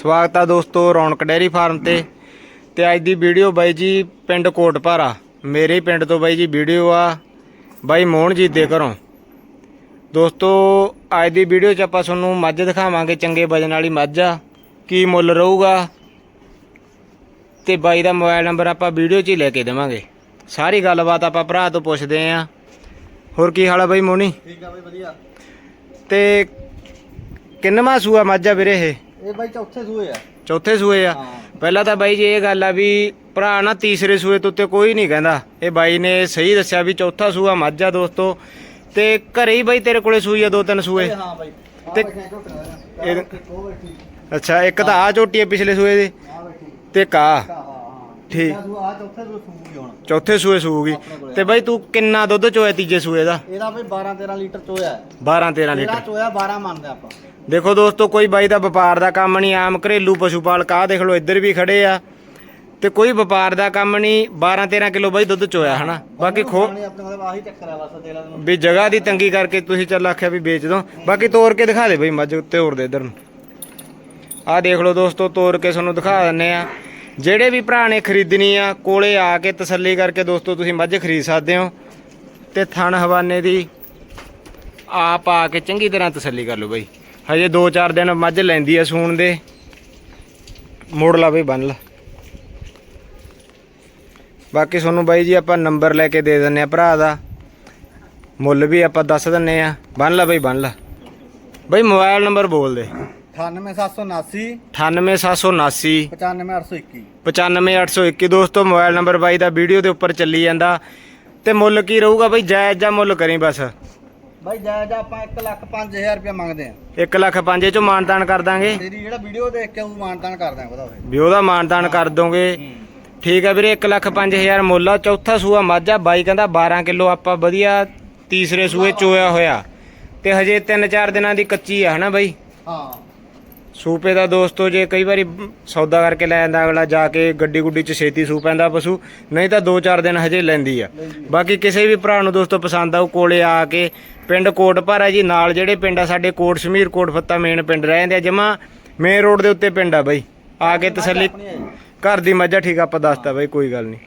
ਸਵਾਗਤ ਆ ਦੋਸਤੋ ਰੌਣਕ ਡੈਰੀ ਫਾਰਮ ਤੇ। ਤੇ ਅੱਜ ਦੀ ਵੀਡੀਓ ਬਾਈ ਜੀ ਪਿੰਡ ਕੋਟਪਾਰਾ ਮੇਰੇ ਪਿੰਡ ਤੋਂ ਬਾਈ ਜੀ ਵੀਡੀਓ ਆ। ਬਾਈ ਮੋਹਨਜੀਤ ਦੇ ਘਰੋਂ। ਦੋਸਤੋ ਅੱਜ ਦੀ ਵੀਡੀਓ 'ਚ ਆਪਾਂ ਤੁਹਾਨੂੰ ਮੱਝ ਦਿਖਾਵਾਂਗੇ ਚੰਗੇ ਵਜਨ ਵਾਲੀ ਮੱਝ ਆ। ਕੀ ਮੁੱਲ ਰਹੂਗਾ? ਤੇ ਬਾਈ ਦਾ ਮੋਬਾਈਲ ਨੰਬਰ ਆਪਾਂ ਵੀਡੀਓ 'ਚ ਹੀ ਲੈ ਕੇ ਦੇਵਾਂਗੇ। ਸਾਰੀ ਗੱਲਬਾਤ ਆਪਾਂ ਭਰਾ ਤੋਂ ਪੁੱਛਦੇ ਆਂ। ਹੋਰ ਕੀ ਹਾਲ ਆ ਬਾਈ ਮੋਨੀ ਠੀਕ ਆ ਬਈ ਵਧੀਆ। ਤੇ ਕਿੰਨਵਾਂ ਸੂਆ ਮੱਝ ਆ ਵੀਰੇ ਇਹ? ਇਹ ਬਾਈ ਚੌਥੇ ਸੂਏ ਆ। ਚੌਥੇ ਸੂਏ ਆ। ਪਹਿਲਾਂ ਤਾਂ ਬਾਈ ਜੀ ਇਹ ਗੱਲ ਆ ਵੀ ਭਰਾ ਨਾ ਤੀਸਰੇ ਸੂਏ ਤੋਂ ਉੱਤੇ ਕੋਈ ਨਹੀਂ ਕਹਿੰਦਾ। ਇਹ ਬਾਈ ਨੇ ਸਹੀ ਦੱਸਿਆ ਵੀ ਚੌਥਾ ਸੂਆ ਮੱਝ ਦੋਸਤੋ। ਤੇ ਘਰੇ ਹੀ ਬਾਈ ਤੇਰੇ ਕੋਲੇ ਸੂਈ ਆ ਦੋ ਤਿੰਨ ਸੂਏ। ਹਾਂ ਬਾਈ। ਤੇ- ਅੱਛਾ ਇੱਕ ਤਾਂ ਆ ਝੋਟੀ ਆ ਪਿਛਲੇ ਸੂਏ ਦੇ। ਤੇ ਕਾ ਠੀਕ। ਆ ਚੌਥੇ ਸੂਏ ਸੂਗੀ ਹੁਣ। ਚੌਥੇ ਸੂਏ ਸੂਗੀ ਆਪਣੇ ਕੋਲੇ। ਤੇ ਬਾਈ ਤੂੰ ਕਿੰਨਾ ਦੁੱਧ ਚੋਇਆ ਤੀਜੇ ਸੂਏ ਦਾ? ਇਹਦਾ ਬਈ 12 13 ਲੀਟਰ ਚੋਇਆ ਹੈ। 12 13 ਤੇਰਾ ਲੀਟਰ। ਚੋਇਆ 12 ਮੰਨਦੇ ਆਪਾਂ। ਦੇਖੋ ਦੋਸਤੋ ਕੋਈ ਬਾਈ ਦਾ ਵਪਾਰ ਦਾ ਕੰਮ ਨਹੀਂ ਆਮ ਘਰੇਲੂ ਪਸ਼ੂ ਪਾਲਕ ਆ ਦੇਖ ਲਓ ਇੱਧਰ ਵੀ ਖੜੇ ਆ। ਤੇ ਕੋਈ ਵਪਾਰ ਦਾ ਕੰਮ ਨਹੀਂ 12 13 ਕਿਲੋ ਬਾਈ ਦੁੱਧ ਚੋਇਆ ਹਨਾ? ਬਾਕੀ ਖੋ ਖਾਣੇ ਆਪਣੇ ਕੋਲ ਆਹੀ ਚੱਕਰ ਆ ਬਸ ਤੇਰਾ ਤੈਨੂੰ ਵੀ ਜਗ੍ਹਾ ਦੀ ਤੰਗੀ ਕਰਕੇ ਤੁਸੀਂ ਚੱਲ ਆਖਿਆ ਵੀ ਵੇਚ ਦੋ। ਬਾਕੀ ਤੋੜ ਕੇ ਦਿਖਾ ਦੇ ਬਈ ਮੱਝ ਉੱਤੇ ਹੋਰ ਦੇ ਇਧਰ ਨੂੰ। ਆਹ ਦੇਖ ਲਓ ਦੋਸਤੋ ਤੋੜ ਕੇ ਤੁਹਾਨੂੰ ਦਿਖਾ ਦਿੰਨੇ ਆ। ਜਿਹੜੇ ਵੀ ਭਰਾ ਨੇ ਖਰੀਦਣੀ ਆ, ਕੋਲੇ ਆ ਕੇ ਤਸੱਲੀ ਕਰਕੇ ਦੋਸਤੋ, ਤੁਸੀਂ ਮੱਝ ਖਰੀਦ ਸਕਦੇ ਹੋ। ਤੇ ਥਣ ਹਵਾਨੇ ਦੀ ਆਪ ਆ ਕੇ ਚੰਗੀ ਤਰ੍ਹਾਂ ਤਸੱਲੀ ਕਰ ਲਓ ਬਾਈ। ਹਜੇ 2-4 ਦਿਨ ਮੱਝ ਲੈਂਦੀ ਆ ਸੂਣ ਦੇ। ਮੋੜ ਲਾ ਬਈ, ਬੰਨ ਲਾ। ਬਾਕੀ ਤੁਹਾਨੂੰ ਬਾਈ ਜੀ, ਆਪਾਂ ਨੰਬਰ ਲੈ ਕੇ ਦੇ ਦਿੰਨੇ ਆ ਭਰਾ ਦਾ। ਮੁੱਲ ਵੀ ਆਪਾਂ ਦੱਸ ਦਿੰਨੇ ਆ। ਬੰਨ ਲਾ ਬਈ, ਬੰਨ ਲਾ। ਬਈ, ਮੋਬਾਈਲ ਨੰਬਰ ਬੋਲ ਦੇ। 98779 98779 95821 95821 ਦੋਸਤੋ ਮੋਬਾਈਲ ਨੰਬਰ ਬਾਈ ਦਾ ਵੀਡੀਓ ਦੇ ਉੱਪਰ ਚੱਲੀ ਜਾਂਦਾ। ਤੇ ਮੁੱਲ ਕੀ ਰਹੂਗਾ ਬਈ? ਜਾਇਜ਼ ਜਾਂ ਮੁੱਲ ਕਰੀ ਬਸ? ਬਾਈ ਜਾਇਜ਼ ਆਪਾਂ 1 ਲੱਖ 5000 ਰੁਪਏ ਮੰਗਦੇ ਆ 1 ਲੱਖ ਪੰਜੇ ਚੋਂ ਮਾਨਦਾਨ ਕਰ ਦਾਂਗੇ। ਤੇਰੀ ਜਿਹੜਾ ਵੀਡੀਓ ਦੇਖ ਕੇ ਉਹ ਮਾਨਤਾਨ ਕਰ ਦਾਂਗੇ ਉਹਦਾ ਵੀ ਉਹਦਾ ਮਾਨਦਾਨ ਕਰ ਦੋਗੇ। ਠੀਕ ਹੈ ਵੀਰੇ 1 ਲੱਖ 5000 ਮੁੱਲ ਆ। ਚੌਥਾ ਸੂਆ ਮਾਝਾ ਬਾਈ ਕਹਿੰਦਾ 12 ਕਿਲੋ ਆਪਾਂ ਵਧੀਆ ਤੀਸਰੇ ਸੂਏ ਚੋਇਆ ਹੋਇਆ। ਤੇ ਹਜੇ 3-4 ਦਿਨਾਂ ਦੀ ਕੱਚੀ ਆ ਹਨਾ ਬਾਈ? ਹਾਂ। ਸੂਪੇ ਦਾ ਦੋਸਤੋ, ਜੇ ਕਈ ਵਾਰੀ ਸੌਦਾ ਕਰਕੇ ਲੈ ਜਾਂਦਾ ਅਗਲਾ, ਜਾ ਕੇ ਗੱਡੀ ਗੁੱਡੀ ਚ ਛੇਤੀ ਸੂ ਪੈਂਦਾ ਪਸ਼ੂ, ਨਹੀਂ ਤਾਂ 2-4 ਦਿਨ ਹਜੇ ਲੈਂਦੀ ਆ। ਬਾਕੀ ਕਿਸੇ ਵੀ ਭਰਾ ਨੂੰ ਦੋਸਤੋ ਪਸੰਦ ਆਉ ਕੋਲੇ ਆ ਕੇ ਪਿੰਡ ਕੋਟਪਾਰਾ ਜੀ, ਨਾਲ ਜਿਹੜੇ ਪਿੰਡ ਆ, ਸਾਡੇ ਕੋਟ ਸ਼ਮੀਰ, ਕੋਟ ਫੱਤਾ ਮੇਨ ਪਿੰਡ ਰਹਿੰਦੇ ਆ, ਜਮਾ ਮੇਨ ਰੋਡ ਦੇ ਉੱਤੇ ਪਿੰਡ ਆ ਬਾਈ। ਆ ਕੇ ਤਸੱਲੀ ਘਰ ਦੀ ਮੱਝਾ ਠੀਕ ਆਪਾਂ ਦੱਸਤਾ ਬਾਈ, ਕੋਈ ਗੱਲ ਨਹੀਂ।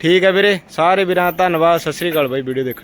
ਠੀਕ ਹੈ ਵੀਰੇ, ਸਾਰੇ ਵੀਰਾਂ ਦਾ ਧੰਨਵਾਦ, ਸਤਿ ਸ੍ਰੀ ਅਕਾਲ ਬਾਈ, ਵੀਡੀਓ ਦੇਖਣ